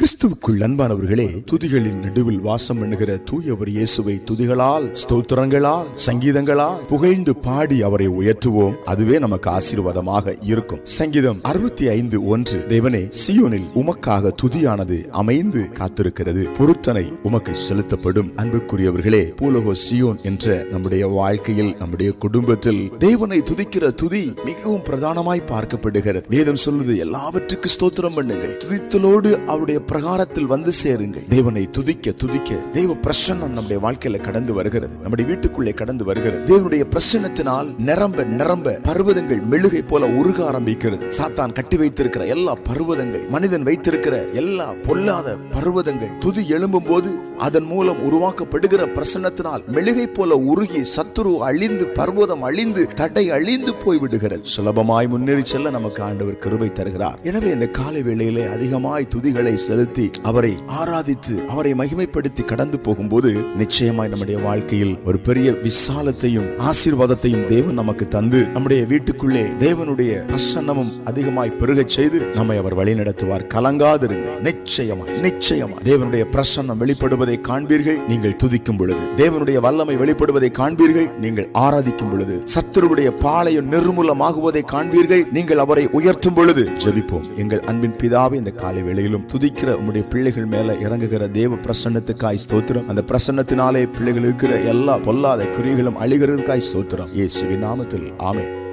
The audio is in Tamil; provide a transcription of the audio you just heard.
கிறிஸ்துவுக்குள் அன்பானவர்களே துதிகளின் நடுவில் வாசம் பண்ணுகிற தூயவர் இயேசுவை துதிகளால் ஸ்தோத்திரங்களால் சங்கீதங்களால் புகழ்ந்து பாடி அவரை உயர்த்துவோம். அதுவே நமக்கு ஆசீர்வாதமாக இருக்கும். சங்கீதம் அறுபத்தி ஐந்து ஒன்று தேவனே சியோனில் உமக்காக துதியானது அமைந்து காத்திருக்கிறது. பொருத்தனை உமக்கு செலுத்தப்படும். அன்புக்குரியவர்களே பூலகோ சியோன் என்ற நம்முடைய வாழ்க்கையில் நம்முடைய குடும்பத்தில் தேவனை துதிக்கிற துதி மிகவும் பிரதானமாய் பார்க்கப்படுகிறது. வேதம் சொல்லுது எல்லாவற்றுக்கு ஸ்தோத்திரம் பண்ணுங்கள். துதித்தலோடு அவருடைய பிரகாரத்தில் வந்து சேருங்கள். தேவனை துதிக்க துதிக்க. தேவ பிரசன்னம் நம்முடைய வாழ்க்கையில கடந்து வருகிறது. நம்முடைய வீட்டுக்குள்ளே கடந்து வருகிறது. தேவனுடைய பிரசன்னத்தினால் நிரம்ப நிரம்ப பர்வதங்கள் மெழுகை போல உருக ஆரம்பிக்கிறது. சாத்தான் கட்டி வைத்திருக்கிற எல்லா பர்வதங்கள் மனிதன் வைத்திருக்கிற எல்லா பொல்லாத பர்வதங்கள் துதி எழும்பும் போது அதன் மூலம் உருவாக்கப்படுகிற பிரசன்னத்தினால் மெழுகை போல உருகி சத்துரு அழிந்து பர்வதம் அழிந்து தடை அழிந்து போய் விடுகிறது சுலபமாய் முன்னேறி செல்ல நமக்கு ஆண்டவர் கிருபை தருகிறார். எனவே இந்த காலை வேளையிலே அதிகமாய் துதிகளை செலுத்தி அவரை ஆராதித்து அவரை மகிமைப்படுத்தி கடந்து போகும்போது நிச்சயமாய் நம்முடைய வாழ்க்கையில் ஒரு பெரிய விசாலத்தையும் ஆசீர்வாதத்தையும் தேவன் நமக்கு தந்து நம்முடைய வீட்டுக்குள்ளே தேவனுடைய பிரசன்னமும் அதிகமாய் பெருகச் செய்து நம்மை அவர் வழி நடத்துவார் கலங்காதிருங்க நிச்சயமாய் நிச்சயமாய். தேவனுடைய பிரசன்னம் வெளிப்படுவதை வெளிப்படுவதை காண்பீர்கள் நீங்கள் துதிக்கும் பொழுது. தேவனுடைய வல்லமை வெளிப்படுவதை காண்பீர்கள் நீங்கள் ஆராதிக்கும் பொழுது. சத்துருடைய பாளையம் நிர்மூலமாகுவதை காண்பீர்கள் நீங்கள் அவரை உயர்த்தும் பொழுது. ஜபிப்போம். எங்கள் அன்பின் பிதாவை இந்த காலை வேளையிலும் துதிக்கிற உங்களுடைய பிள்ளைகள் மேல இறங்குகிற தேவ பிரசன்னத்துக்காய் ஸ்தோத்திரம். அந்த பிரசன்னத்தினாலே பிள்ளைகள் இருக்கிற எல்லா பொல்லாத குறிகளும் அழிகிறதுக்காய் ஸ்தோத்திரம். இயேசுவின் நாமத்தில். ஆமென்.